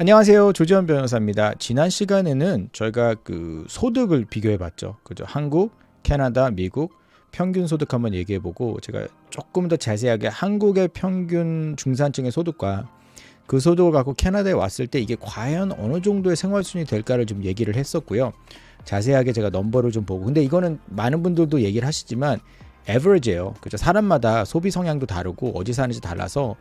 안녕하세요. 조지현 변호사입니다. 지난 시간에는 저희가 그 소득을 비교해 봤죠. 그죠? 한국, 캐나다, 미국 평균 소득 한번 얘기해 보고 제가 조금 더 자세하게 한국의 평균 중산층의 소득과 그 소득을 갖고 캐나다에 왔을 때 이게 과연 어느 정도의 생활 수준이 될까를 좀 얘기를 했었고요. 자세하게 제가 넘버를 좀 보고 근데 이거는 많은 분들도 얘기를 하시지만 에버리지예요. 그죠? 사람마다 소비 성향도 다르고 어디 사는지 달라서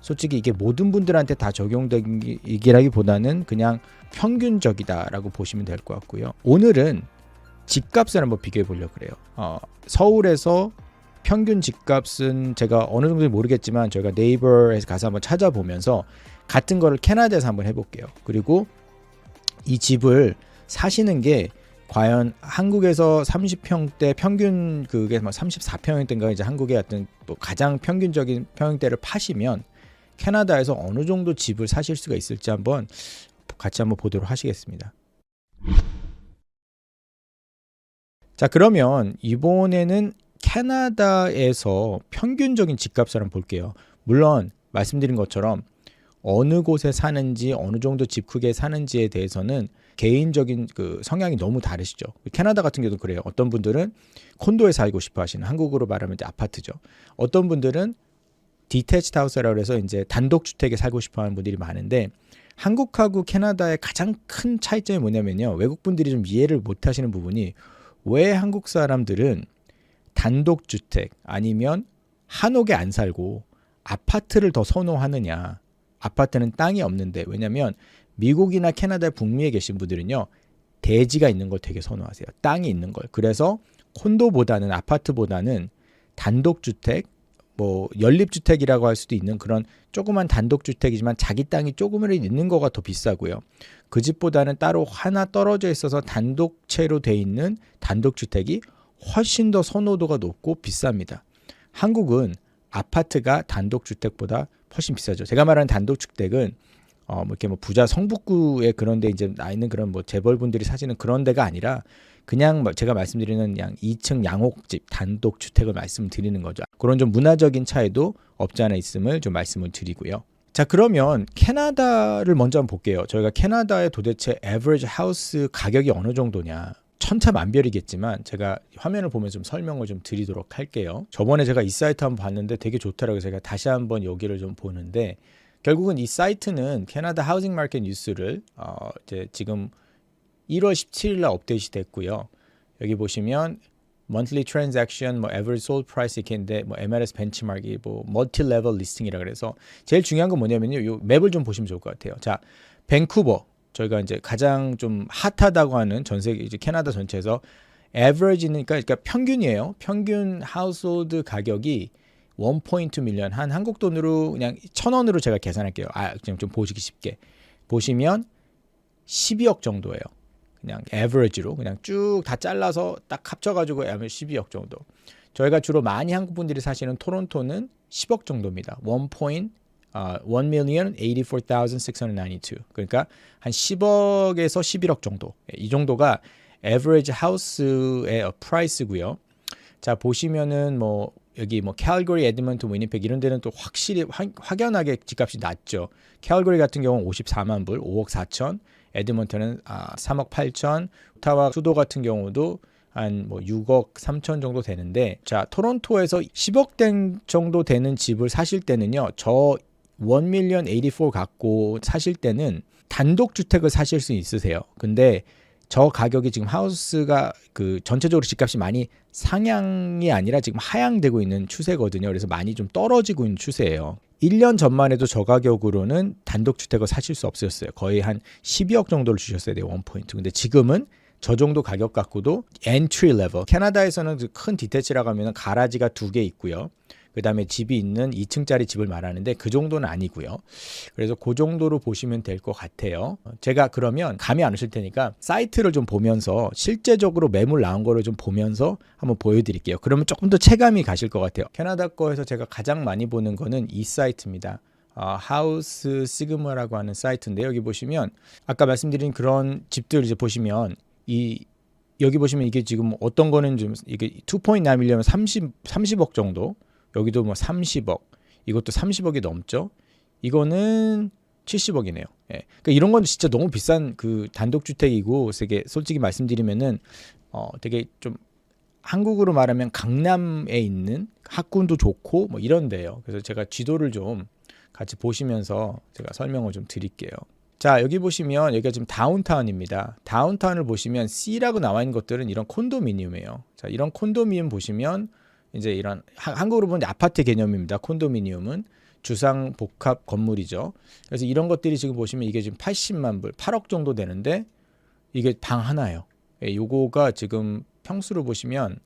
솔직히 이게 모든 분들한테 다 적용되기라기보다는 그냥 평균적이다라고 보시면 될 것 같고요. 오늘은 집값을 한번 비교해 보려고 그래요. 어, 서울에서 평균 집값은 제가 어느 정도 모르겠지만 저희가 네이버에서 가서 한번 찾아보면서 같은 거를 캐나다에서 한번 해볼게요. 그리고 이 집을 사시는 게 과연 한국에서 30평대 평균 그게 막 34평형대인가 이제 한국의 어떤 뭐 가장 평균적인 평형대를 파시면 캐나다에서 어느 정도 집을 사실 수가 있을지 한번 같이 한번 보도록 하시겠습니다. 자 그러면 이번에는 캐나다에서 평균적인 집값을 한번 볼게요. 물론 말씀드린 것처럼 어느 곳에 사는지 어느 정도 집 크기에 사는지에 대해서는 개인적인 그 성향이 너무 다르시죠. 캐나다 같은 경우도 그래요. 어떤 분들은 콘도에 살고 싶어 하시는 한국으로 말하면 이제 아파트죠. 어떤 분들은 디테치 하우스라고 해서 이제 단독 주택에 살고 싶어 하는 분들이 많은데 한국하고 캐나다의 가장 큰 차이점이 뭐냐면요. 외국 분들이 좀 이해를 못 하시는 부분이 왜 한국 사람들은 단독 주택 아니면 한옥에 안 살고 아파트를 더 선호하느냐. 아파트는 땅이 없는데 왜냐면 미국이나 캐나다 북미에 계신 분들은요. 대지가 있는 걸 되게 선호하세요. 땅이 있는 걸. 그래서 콘도보다는 아파트보다는 단독 주택 뭐 연립주택이라고 할 수도 있는 그런 조그만 단독주택이지만 자기 땅이 조금이라도 있는 거가 더 비싸고요. 그 집보다는 따로 하나 떨어져 있어서 단독채로 돼 있는 단독주택이 훨씬 더 선호도가 높고 비쌉니다. 한국은 아파트가 단독주택보다 훨씬 비싸죠. 제가 말하는 단독주택은 어, 뭐 이렇게 뭐 부자 성북구에 그런데 이제 나 있는 그런 뭐 재벌분들이 사시는 그런 데가 아니라 그냥 뭐 제가 말씀드리는 양 2층 양옥집 단독 주택을 말씀드리는 거죠. 그런 좀 문화적인 차이도 없지 않아 있음을 좀 말씀을 드리고요. 자 그러면 캐나다를 먼저 한번 볼게요. 저희가 캐나다의 도대체 average house 가격이 어느 정도냐 천차만별이겠지만 제가 화면을 보면서 좀 설명을 좀 드리도록 할게요. 저번에 제가 이 사이트 한번 봤는데 되게 좋더라고요. 제가 다시 한번 여기를 좀 보는데 결국은 이 사이트는 캐나다 하우징 마켓 뉴스를 어 이제 지금 1월 17일 날 업데이트 됐고요. 여기 보시면 monthly transaction, 뭐 average sold price 이렇게 있는데 뭐 MLS 벤치마크이 뭐 multi level listing이라 그래서 제일 중요한 건 뭐냐면요. 요 맵을 좀 보시면 좋을 것 같아요. 자, 밴쿠버 저희가 이제 가장 좀 핫하다고 하는 전 세계 이제 캐나다 전체에서 average니까 그러니까 평균이에요. 평균 하우스홀드 가격이 1.2 밀리언 한 한국 돈으로 그냥 천 원으로 제가 계산할게요. 아, 지금 좀 보시기 쉽게 보시면 12억 정도예요. 그냥 에버리지로 그냥 쭉 다 잘라서 딱 합쳐 가지고 하면 12억 정도. 저희가 주로 많이 한국 분들이 사시는 토론토는 10억 정도입니다. 1. Uh, 1 million 84,692. 그러니까 한 10억에서 11억 정도. 이 정도가 average house의 price고요. 자 보시면은 뭐 여기 뭐 캘거리, 에드먼튼, 위니펙 이런 데는 또 확실히 확, 확연하게 집값이 낮죠. 캘거리 같은 경우는 54만 불, 5억 4천. 에드먼턴은 아, 3억 8천, 오타와 수도 같은 경우도 한 뭐 6억 3천 정도 되는데 자 토론토에서 10억 된 정도 되는 집을 사실 때는요 저 1밀리언 84 갖고 사실 때는 단독 주택을 사실 수 있으세요 근데 저 가격이 지금 하우스가 그 전체적으로 집값이 많이 상향이 아니라 지금 하향되고 있는 추세거든요. 그래서 많이 좀 떨어지고 있는 추세예요. 1년 전만 해도 저 가격으로는 단독주택을 사실 수 없었어요. 거의 한 12억 정도를 주셨어야 돼요. 원포인트. 근데 지금은 저 정도 가격 갖고도 엔트리 레벨. 캐나다에서는 그큰 디테치라고 하면 가라지가 두 개 있고요. 그 다음에 집이 있는 2층짜리 집을 말하는데 그 정도는 아니고요. 그래서 그 정도로 보시면 될 것 같아요. 제가 그러면 감이 안 오실 테니까 사이트를 좀 보면서 실제적으로 매물 나온 거를 좀 보면서 한번 보여드릴게요. 그러면 조금 더 체감이 가실 것 같아요. 캐나다 거에서 제가 가장 많이 보는 거는 이 사이트입니다. 어, 하우스 시그마라고 하는 사이트인데 여기 보시면 아까 말씀드린 그런 집들 이제 보시면 이 여기 보시면 이게 지금 어떤 거는 좀 이게 2.9 밀리언 30 30억 정도 여기도 뭐 30억 이것도 30억이 넘죠. 이거는 70억이네요. 예. 그러니까 이런 건 진짜 너무 비싼 그 단독주택이고 되게 솔직히 말씀드리면은 어 되게 좀 한국으로 말하면 강남에 있는 학군도 좋고 뭐 이런데요. 그래서 제가 지도를 좀 같이 보시면서 제가 설명을 좀 드릴게요. 자 여기 보시면 여기가 지금 다운타운입니다. 다운타운을 보시면 C라고 나와 있는 것들은 이런 콘도미니엄이에요. 자 이런 콘도미니엄 보시면 이제 이런 하- 한국으로 보면 아파트 개념입니다. 콘도미니엄은 주상 복합 건물이죠. 그래서 이런 것들이 지금 보시면 이게 지금 80만 불, 8억 정도 되는데 이게 방 하나예요. 예, 요거가 지금 평수로 보시면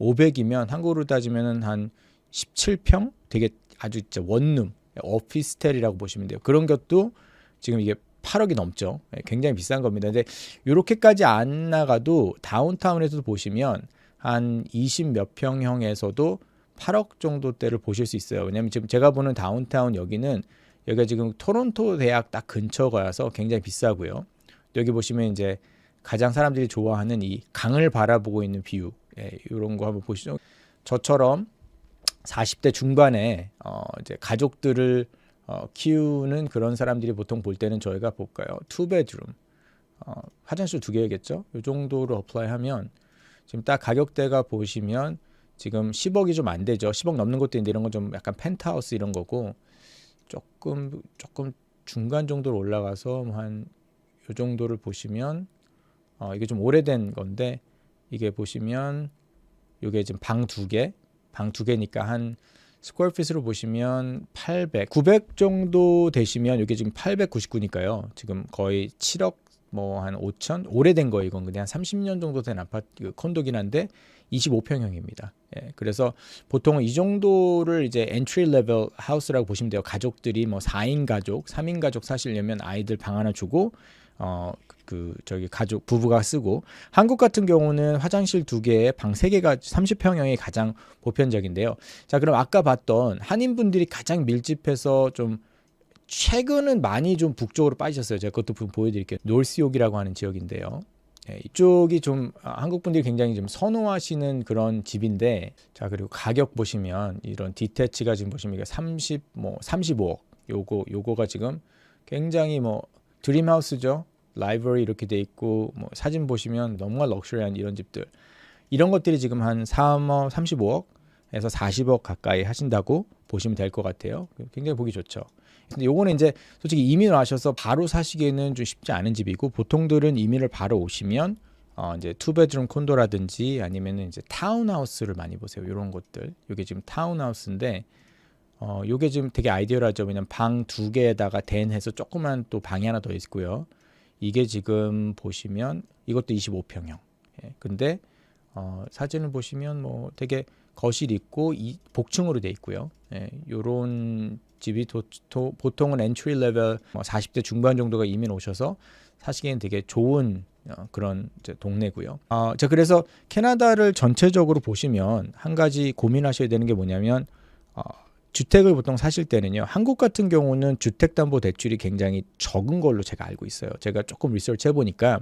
500이면 한국으로 따지면은 한 17평 되게 아주 진짜 원룸 오피스텔이라고 보시면 돼요. 그런 것도 지금 이게 8억이 넘죠. 예, 굉장히 비싼 겁니다. 근데 이렇게까지 안 나가도 다운타운에서도 보시면 한 20 몇 평형에서도 8억 정도대를 보실 수 있어요. 왜냐면 지금 제가 보는 다운타운 여기는 여기가 지금 토론토 대학 딱 근처가서 굉장히 비싸고요. 여기 보시면 이제 가장 사람들이 좋아하는 이 강을 바라보고 있는 뷰 예, 이런 거 한번 보시죠. 저처럼 40대 중반에 어 이제 가족들을 어 키우는 그런 사람들이 보통 볼 때는 저희가 볼까요? 투 베드룸 어 화장실 두 개겠죠? 이 정도로 어플라이하면 지금 딱 가격대가 보시면 지금 10억이 좀 안 되죠. 10억 넘는 것도 있는데 이런 건 좀 약간 펜트하우스 이런 거고 조금 조금 중간 정도로 올라가서 뭐한요 정도를 보시면 어 이게 좀 오래된 건데 이게 보시면 이게 지금 방 두 개, 방 두 개니까 한 스퀘어핏으로 보시면 800, 900 정도 되시면 이게 지금 899니까요. 지금 거의 7억 뭐 한 5천 오래된 거 이건 그냥 30년 정도 된 아파트 그 콘도긴 한데 25평형입니다. 예, 그래서 보통은 이 정도를 이제 엔트리 레벨 하우스라고 보시면 돼요. 가족들이 뭐 4인 가족, 3인 가족 사시려면 아이들 방 하나 주고 어 그 저기 가족 부부가 쓰고 한국 같은 경우는 화장실 두 개에 방 세 개가 30평형이 가장 보편적인데요. 자, 그럼 아까 봤던 한인분들이 가장 밀집해서 좀 최근은 많이 좀 북쪽으로 빠지셨어요. 제가 그것도 보- 보여드릴게요. 놀스욕이라고 하는 지역인데요. 예, 이쪽이 좀 아, 한국 분들이 굉장히 좀 선호하시는 그런 집인데 자 그리고 가격 보시면 이런 디테치가 지금 보시면 이게 30 뭐 35억 요거 요거가 지금 굉장히 뭐 드림하우스죠 라이브러리 이렇게 돼 있고 뭐 사진 보시면 너무나 럭셔리한 이런 집들 이런 것들이 지금 한 3억 35억에서 40억 가까이 하신다고 보시면 될 것 같아요 굉장히 보기 좋죠 근데 요거는 이제 솔직히 이민을 하셔서 바로 사시기에는 좀 쉽지 않은 집이고 보통들은 이민을 바로 오시면 어 이제 투베드룸 콘도라든지 아니면은 이제 타운하우스를 많이 보세요. 이런 것들. 요게 지금 타운하우스인데 어 요게 지금 되게 아이디어라죠. 왜냐면 방 두 개에다가 댄 해서 조그만 또 방이 하나 더 있고요. 이게 지금 보시면 이것도 25평형. 예. 근데 어 사진을 보시면 뭐 되게 거실 있고 이 복층으로 돼 있고요. 예. 요런 집이 도, 도, 보통은 엔트리 레벨 뭐 40대 중반 정도가 이민 오셔서 사시기엔 되게 좋은 어, 그런 이제 동네고요. 어, 자 그래서 캐나다를 전체적으로 보시면 한 가지 고민하셔야 되는 게 뭐냐면 어, 주택을 보통 사실 때는요. 한국 같은 경우는 주택담보대출이 굉장히 적은 걸로 제가 알고 있어요. 제가 조금 리서치 해보니까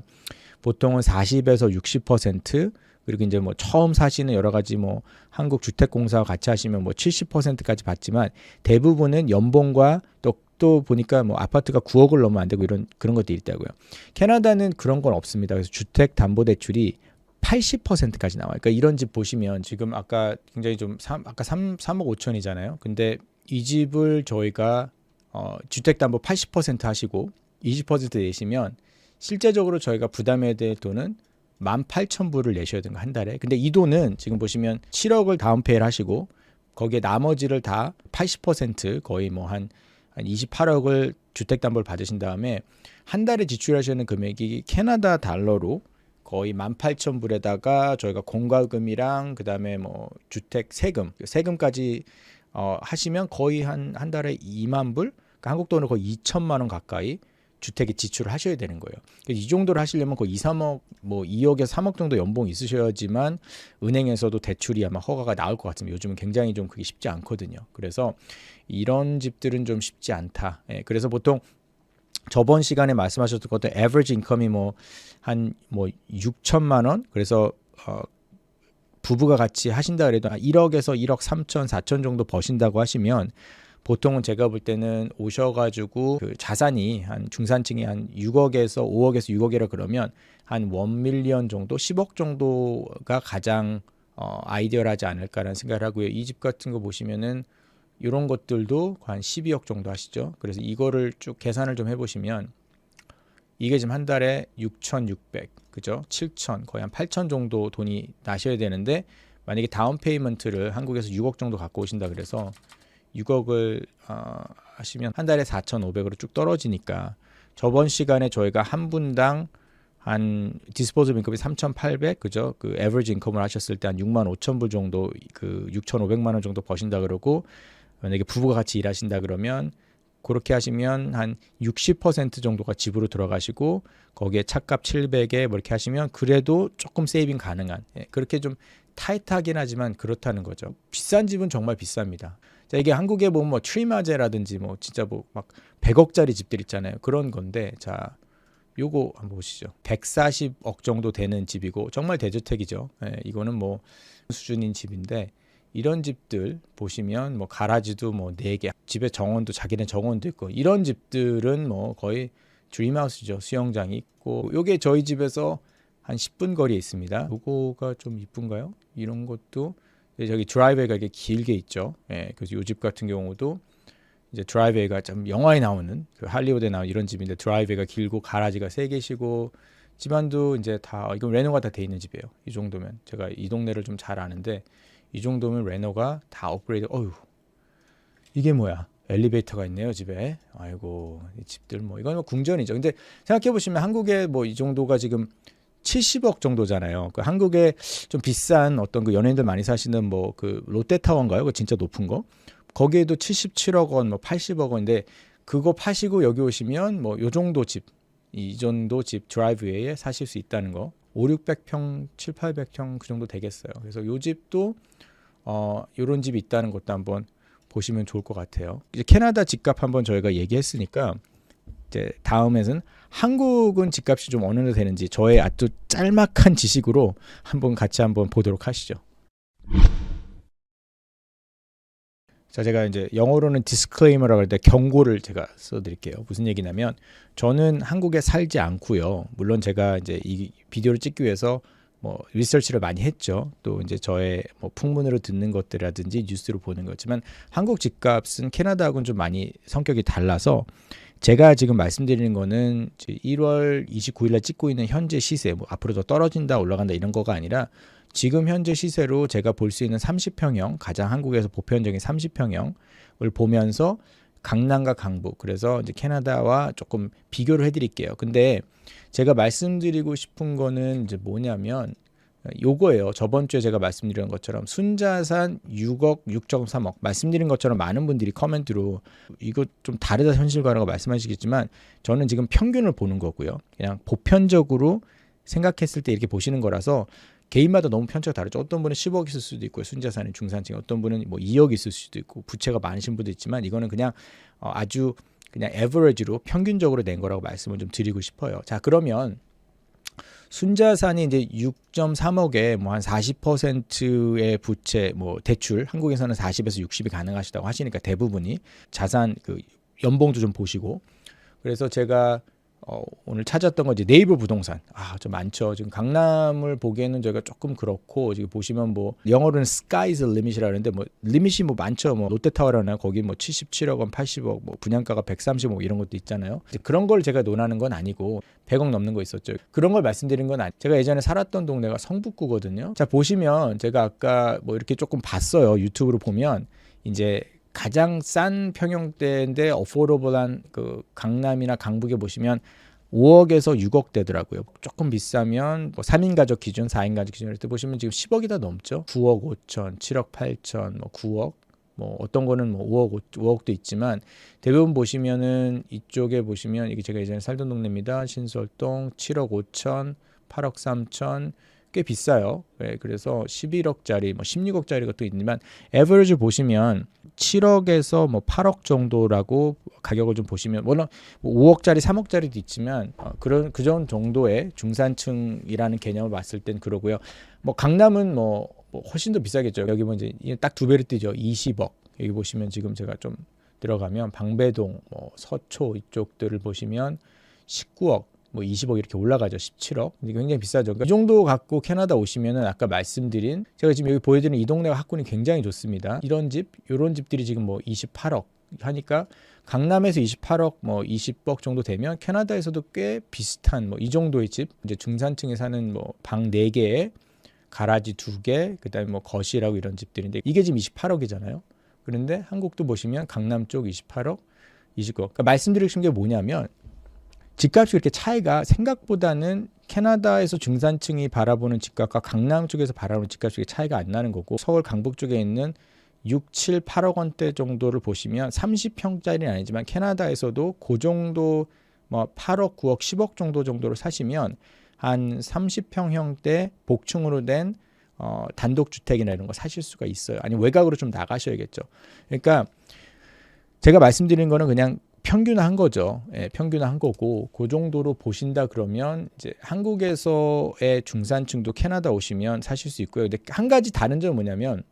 보통은 40에서 60% 그리고 이제 뭐 처음 사시는 여러 가지 뭐 한국 주택공사와 같이 하시면 뭐 70%까지 받지만 대부분은 연봉과 또, 또 보니까 뭐 아파트가 9억을 넘으면 안 되고 이런 그런 것들이 있다고요. 캐나다는 그런 건 없습니다. 그래서 주택 담보 대출이 80%까지 나와요. 그러니까 이런 집 보시면 지금 아까 굉장히 좀 3, 아까 3, 3억 5천이잖아요. 근데 이 집을 저희가 어, 주택 담보 80% 하시고 20% 내시면 실제적으로 저희가 부담해야 될 돈은 18,000불을 내셔야 되는 거한 달에. 근데 이 돈은 지금 보시면 7억을 다운페이를 하시고 거기에 나머지를 다 80% 거의 뭐한 한 28억을 주택담보를 받으신 다음에 한 달에 지출하시는 금액이 캐나다 달러로 거의 18,000불에다가 저희가 공과금이랑 그다음에 뭐 주택 세금, 세금까지 어 하시면 거의 한 한 달에 2만 불, 그러니까 한국 돈으로 거의 2천만 원 가까이 주택에 지출을 하셔야 되는 거예요. 이 정도를 하시려면 거의 2, 3억, 뭐 2억에서 3억 정도 연봉 있으셔야지만 은행에서도 대출이 아마 허가가 나올 것 같습니다. 요즘은 굉장히 좀 그게 쉽지 않거든요. 그래서 이런 집들은 좀 쉽지 않다. 예, 그래서 보통 저번 시간에 말씀하셨던 것도 average income이 뭐 한뭐 6천만 원 그래서 어 부부가 같이 하신다 그래도 1억에서 1억 3천 4천 정도 버신다고 하시면 보통은 제가 볼 때는 오셔가지고 그 자산이 한 중산층이 한 6억에서 5억에서 6억이라 그러면 한 1밀리언 정도, 10억 정도가 가장 어, 아이디어하지 않을까라는 생각을 하고요. 이 집 같은 거 보시면은 이런 것들도 한 12억 정도 하시죠. 그래서 이거를 쭉 계산을 좀 해보시면 이게 지금 한 달에 6,600, 그죠? 7,000, 거의 한 8,000 정도 돈이 나셔야 되는데 만약에 다운 페이먼트를 한국에서 6억 정도 갖고 오신다 그래서 6억을 어, 하시면 한 달에 4,500으로 쭉 떨어지니까 저번 시간에 저희가 한 분당 한 디스포즈 인컴이 3,800 그죠? 그 에버리지 인컴을 하셨을 때 한 6만 5천 불 정도 그 6,500만 원 정도 버신다 그러고 만약에 부부가 같이 일하신다 그러면 그렇게 하시면 한 60% 정도가 집으로 들어가시고 거기에 차값 700에 뭐 이렇게 하시면 그래도 조금 세이빙 가능한 예, 그렇게 좀 타이트하긴 하지만 그렇다는 거죠. 비싼 집은 정말 비쌉니다. 자, 이게 한국에 보면 뭐 트리마제라든지 뭐 진짜 뭐 막 100억짜리 집들 있잖아요. 그런 건데 자 요거 한번 보시죠. 140억 정도 되는 집이고 정말 대저택이죠. 예, 이거는 뭐 수준인 집인데 이런 집들 보시면 뭐 가라지도 뭐 네 개, 집에 정원도 자기네 정원도 있고 이런 집들은 뭐 거의 드림하우스죠. 수영장이 있고 요게 저희 집에서 한 10분 거리에 있습니다. 요거가 좀 이쁜가요? 이런 것도 저기 드라이브웨이가 이렇게 길게 있죠. 예, 그래서 요집 같은 경우도 이제 드라이브웨이가 좀 영화에 나오는 그 할리우드에 나오는 이런 집인데 드라이브웨이가 길고 가라지가 세 개시고 집안도 이제 다 이건 레노가 다 돼 있는 집이에요. 이 정도면 제가 이 동네를 좀 잘 아는데 이 정도면 레노가 다 업그레이드. 어휴 이게 뭐야? 엘리베이터가 있네요 집에. 아이고 이 집들 뭐 이건 뭐 궁전이죠. 근데 생각해 보시면 한국에 뭐 이 정도가 지금 70억 정도잖아요. 그 한국에 좀 비싼 어떤 그 연예인들 많이 사시는 뭐 그 롯데타워인가요? 그 진짜 높은 거. 거기에도 77억 원, 뭐 80억 원인데 그거 파시고 여기 오시면 뭐 요 정도 집, 이 정도 집 드라이브웨이에 사실 수 있다는 거. 5, 600평, 7, 800평 그 정도 되겠어요. 그래서 요 집도 어 요런 집이 있다는 것도 한번 보시면 좋을 것 같아요. 이제 캐나다 집값 한번 저희가 얘기했으니까 이제 다음에는 한국은 집값이 좀 어느 정도 되는지 저의 아주 짤막한 지식으로 한번 같이 한번 보도록 하시죠. 자, 제가 이제 영어로는 디스클레이머라고 할 때 경고를 제가 써드릴게요. 무슨 얘기냐면 저는 한국에 살지 않고요. 물론 제가 이제 이 비디오를 찍기 위해서 뭐 리서치를 많이 했죠. 또 이제 저의 뭐 풍문으로 듣는 것들이라든지 뉴스로 보는 거지만 한국 집값은 캐나다하고는 좀 많이 성격이 달라서 제가 지금 말씀드리는 거는 1월 29일 날 찍고 있는 현재 시세, 뭐 앞으로 더 떨어진다, 올라간다 이런 거가 아니라 지금 현재 시세로 제가 볼 수 있는 30평형, 가장 한국에서 보편적인 30평형을 보면서 강남과 강북, 그래서 이제 캐나다와 조금 비교를 해드릴게요. 근데 제가 말씀드리고 싶은 거는 이제 뭐냐면 요거예요. 저번 주에 제가 말씀드린 것처럼 순자산 6억, 6.3억 말씀드린 것처럼 많은 분들이 커멘트로 이거 좀 다르다 현실과라고 말씀하시겠지만 저는 지금 평균을 보는 거고요. 그냥 보편적으로 생각했을 때 이렇게 보시는 거라서 개인마다 너무 편차가 다르죠. 어떤 분은 10억 있을 수도 있고 순자산이 중산층, 어떤 분은 뭐 2억 있을 수도 있고 부채가 많으신 분도 있지만 이거는 그냥 어 아주 그냥 에버리지로 평균적으로 낸 거라고 말씀을 좀 드리고 싶어요. 자, 그러면 순자산이 이제 6.3억에 뭐 한 40%의 부채 뭐 대출 한국에서는 40에서 60이 가능하시다고 하시니까 대부분이 자산 그 연봉도 좀 보시고. 그래서 제가 어, 오늘 찾았던 건 이제 네이버 부동산. 아, 좀 많죠. 지금 강남을 보기에는 저희가 조금 그렇고 지금 보시면 뭐 영어로는 sky's limit이라 하는데 뭐 리밋이 뭐 많죠. 뭐 롯데타워라나 거기 뭐 77억 원, 80억, 뭐 분양가가 130억 이런 것도 있잖아요. 그런 걸 제가 논하는 건 아니고 100억 넘는 거 있었죠. 그런 걸 말씀드린 건 아니. 제가 예전에 살았던 동네가 성북구거든요. 자, 보시면 제가 아까 뭐 이렇게 조금 봤어요. 유튜브로 보면 이제 가장 싼 평형대인데 어포러블한 그 강남이나 강북에 보시면 5억에서 6억 되더라고요. 조금 비싸면 뭐 3인 가족 기준, 4인 가족 기준으로 때 보시면 지금 10억이 다 넘죠. 9억 5천, 7억 8천, 뭐 9억 뭐 어떤 거는 뭐 5억 5억도 있지만 대부분 보시면은 이쪽에 보시면 이게 제가 예전에 살던 동네입니다. 신설동 7억 5천, 8억 3천 꽤 비싸요. 네, 그래서 11억짜리, 뭐 16억짜리 것도 있지만 에버리지 보시면 7억에서 뭐 8억 정도라고 가격을 좀 보시면 물론 뭐 5억짜리, 3억짜리도 있지만 어, 그런 그전 정도의 중산층이라는 개념을 봤을 땐 그러고요. 뭐 강남은 뭐, 뭐 훨씬 더 비싸겠죠. 여기 뭐 이제 딱두 배로 뛰죠. 20억. 여기 보시면 지금 제가 좀 들어가면 방배동, 뭐 서초 이쪽들을 보시면 19억, 뭐 20억 이렇게 올라가죠. 17억. 근데 굉장히 비싸죠. 그러니까 이 정도 갖고 캐나다 오시면은 아까 말씀드린 제가 지금 여기 보여드리는 이 동네가 학군이 굉장히 좋습니다. 이런 집, 이런 집들이 지금 뭐 28억 하니까 강남에서 28억, 뭐 20억 정도 되면 캐나다에서도 꽤 비슷한 뭐 이 정도의 집, 이제 중산층에 사는 뭐 방 4개에 가라지 2개, 그다음에 뭐 거실하고 이런 집들인데 이게 지금 28억이잖아요. 그런데 한국도 보시면 강남 쪽 28억, 29억. 그러니까 말씀드리고 싶은 게 뭐냐면 집값이 그렇게 차이가 생각보다는 캐나다에서 중산층이 바라보는 집값과 강남 쪽에서 바라보는 집값이 차이가 안 나는 거고 서울 강북 쪽에 있는 6, 7, 8억 원대 정도를 보시면 30평짜리는 아니지만 캐나다에서도 그 정도 뭐 8억, 9억, 10억 정도 정도로 사시면 한 30평형대 복층으로 된 어, 단독 주택이나 이런 거 사실 수가 있어요. 아니 외곽으로 좀 나가셔야겠죠. 그러니까 제가 말씀드린 거는 그냥 평균화한 거죠. 예, 평균화한 거고 그 정도로 보신다 그러면 이제 한국에서의 중산층도 캐나다 오시면 사실 수 있고요. 근데 한 가지 다른 점은 뭐냐면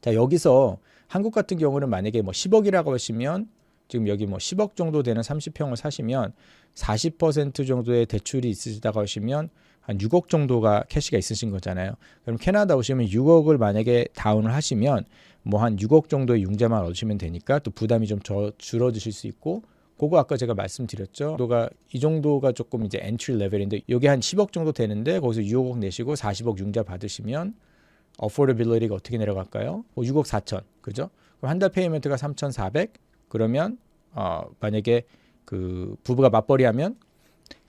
자 여기서 한국 같은 경우는 만약에 뭐 10억이라고 하시면 지금 여기 뭐 10억 정도 되는 30평을 사시면 40% 정도의 대출이 있으시다고 하시면 한 6억 정도가 캐시가 있으신 거잖아요. 그럼 캐나다 오시면 6억을 만약에 다운을 하시면 뭐 한 6억 정도의 융자만 얻으시면 되니까 또 부담이 좀 저, 줄어드실 수 있고 그거 아까 제가 말씀드렸죠. 정도가 이 정도가 조금 이제 엔트리 레벨인데 이게 한 10억 정도 되는데 거기서 6억 내시고 40억 융자 받으시면 어포더빌리티가 어떻게 내려갈까요? 뭐 6억 4천. 그죠? 그럼 한 달 페이먼트가 3,400. 그러면 어 만약에 그 부부가 맞벌이 하면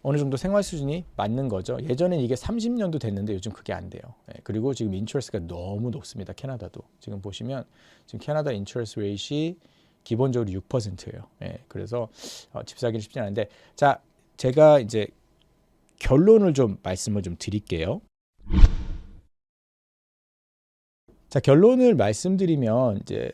어느 정도 생활 수준이 맞는 거죠. 예전엔 이게 30년도 됐는데 요즘 그게 안 돼요. 예, 그리고 지금 인트레스가 너무 높습니다. 캐나다도. 지금 보시면 지금 캐나다 인트레스 레이시 기본적으로 6%예요. 예, 그래서 어, 집 사기는 쉽지 않은데 자, 제가 이제 결론을 좀 말씀을 좀 드릴게요. 자, 결론을 말씀드리면 이제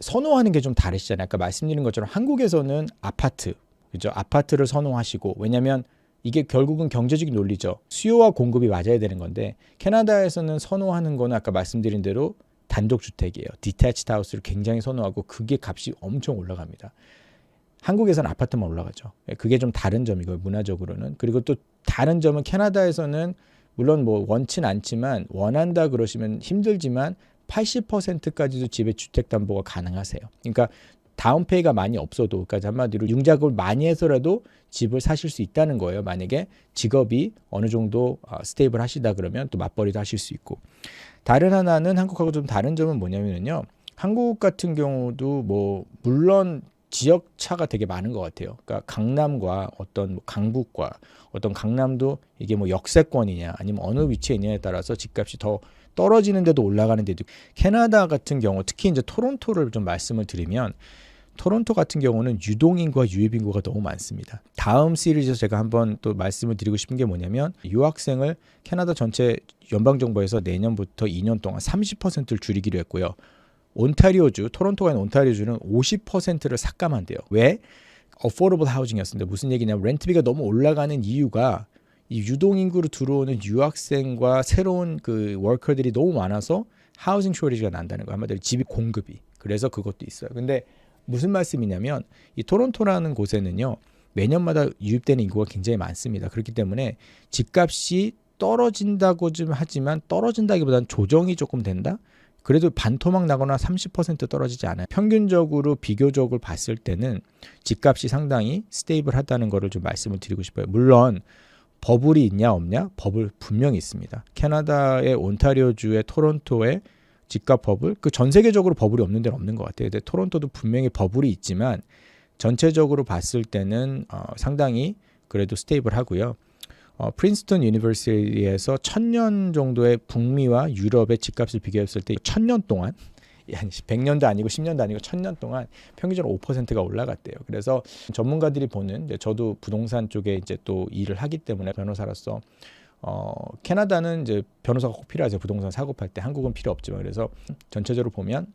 선호하는 게 좀 다르시잖아요. 아까 말씀드린 것처럼 한국에서는 아파트, 그죠? 아파트를 선호하시고 왜냐면 이게 결국은 경제적인 논리죠. 수요와 공급이 맞아야 되는 건데 캐나다에서는 선호하는 거는 아까 말씀드린 대로 단독 주택이에요. 디태치드 하우스를 굉장히 선호하고 그게 값이 엄청 올라갑니다. 한국에서는 아파트만 올라가죠. 예, 그게 좀 다른 점이고 문화적으로는 그리고 또 다른 점은 캐나다에서는 물론 뭐 원치는 않지만 원한다 그러시면 힘들지만 80%까지도 집에 주택 담보가 가능하세요. 그러니까 다운페이가 많이 없어도 그러니까 한마디로 융자금을 많이 해서라도 집을 사실 수 있다는 거예요. 만약에 직업이 어느 정도 어, 스테이블 하시다 그러면 또 맞벌이도 하실 수 있고. 다른 하나는 한국하고 좀 다른 점은 뭐냐면요. 한국 같은 경우도 뭐 물론 지역 차가 되게 많은 것 같아요. 그러니까 강남과 어떤 뭐 강북과 어떤 강남도 이게 뭐 역세권이냐 아니면 어느 위치에 있냐에 따라서 집값이 더 떨어지는 데도 올라가는 데도 캐나다 같은 경우 특히 이제 토론토를 좀 말씀을 드리면 토론토 같은 경우는 유동인구와 유입인구가 너무 많습니다. 다음 시리즈에서 제가 한번 또 말씀을 드리고 싶은 게 뭐냐면 유학생을 캐나다 전체 연방정부에서 내년부터 2년 동안 30%를 줄이기로 했고요. 온타리오주, 토론토가 있는 온타리오주는 50%를 삭감한대요. 왜? affordable housing이었습니다. 무슨 얘기냐면 렌트비가 너무 올라가는 이유가 이 유동 인구로 들어오는 유학생과 새로운 그 워커들이 너무 많아서 하우징 쇼리지가 난다는 거 한마디로 집이 공급이 그래서 그것도 있어요. 근데 무슨 말씀이냐면 이 토론토라는 곳에는요 매년마다 유입되는 인구가 굉장히 많습니다. 그렇기 때문에 집값이 떨어진다고 좀 하지만 떨어진다기보다는 조정이 조금 된다. 그래도 반토막 나거나 30% 떨어지지 않아요. 평균적으로 비교적으로 봤을 때는 집값이 상당히 스테이블하다는 것을 좀 말씀을 드리고 싶어요. 물론 버블이 있냐 없냐? 버블 분명히 있습니다. 캐나다의 온타리오주의 토론토의 집값 버블 그 전 세계적으로 버블이 없는 데는 없는 것 같아요. 근데 토론토도 분명히 버블이 있지만 전체적으로 봤을 때는 어, 상당히 그래도 스테이블하고요. 어, 프린스턴 유니버시티에서 천년 정도의 북미와 유럽의 집값을 비교했을 때 천년 동안 한 100년도 아니고 10년도 아니고 1000년 동안 평균적으로 5%가 올라갔대요. 그래서 전문가들이 보는 이제 저도 부동산 쪽에 이제 또 일을 하기 때문에 변호사로서 어, 캐나다는 이제 변호사가 꼭 필요하죠. 부동산 사고 팔 때 한국은 필요 없지만 그래서 전체적으로 보면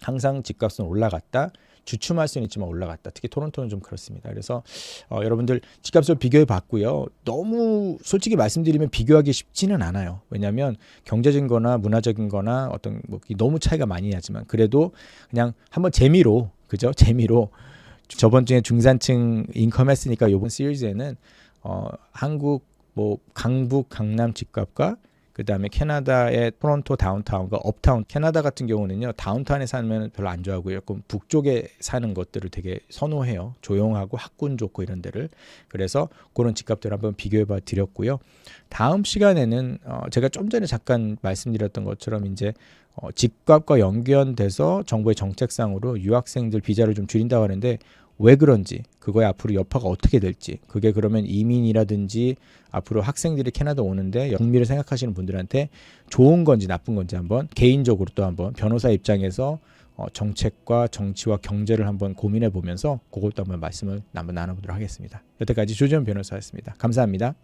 항상 집값은 올라갔다. 주춤할 수는 있지만 올라갔다. 특히 토론토는 좀 그렇습니다. 그래서 어, 여러분들 집값을 비교해 봤고요. 너무 솔직히 말씀드리면 비교하기 쉽지는 않아요. 왜냐하면 경제적인 거나 문화적인 거나 어떤 뭐 너무 차이가 많이 나지만 그래도 그냥 한번 재미로 그죠? 재미로 저번 주에 중산층 인컴 했으니까 요번 시리즈에는 어, 한국 뭐 강북 강남 집값과 그 다음에 캐나다의 토론토 다운타운과 업타운 캐나다 같은 경우는요 다운타운에 살면 별로 안 좋아하고요 조금 북쪽에 사는 것들을 되게 선호해요. 조용하고 학군 좋고 이런 데를. 그래서 그런 집값들을 한번 비교해 봐 드렸고요. 다음 시간에는 어, 제가 좀 전에 잠깐 말씀드렸던 것처럼 이제 어, 집값과 연결돼서 정부의 정책상으로 유학생들 비자를 좀 줄인다고 하는데 왜 그런지 그거의 앞으로 여파가 어떻게 될지 그게 그러면 이민이라든지 앞으로 학생들이 캐나다 오는데 영미를 생각하시는 분들한테 좋은 건지 나쁜 건지 한번 개인적으로 또 한번 변호사 입장에서 어, 정책과 정치와 경제를 한번 고민해 보면서 그것도 한번 말씀을 한번 나눠보도록 하겠습니다. 여태까지 조지현 변호사였습니다. 감사합니다.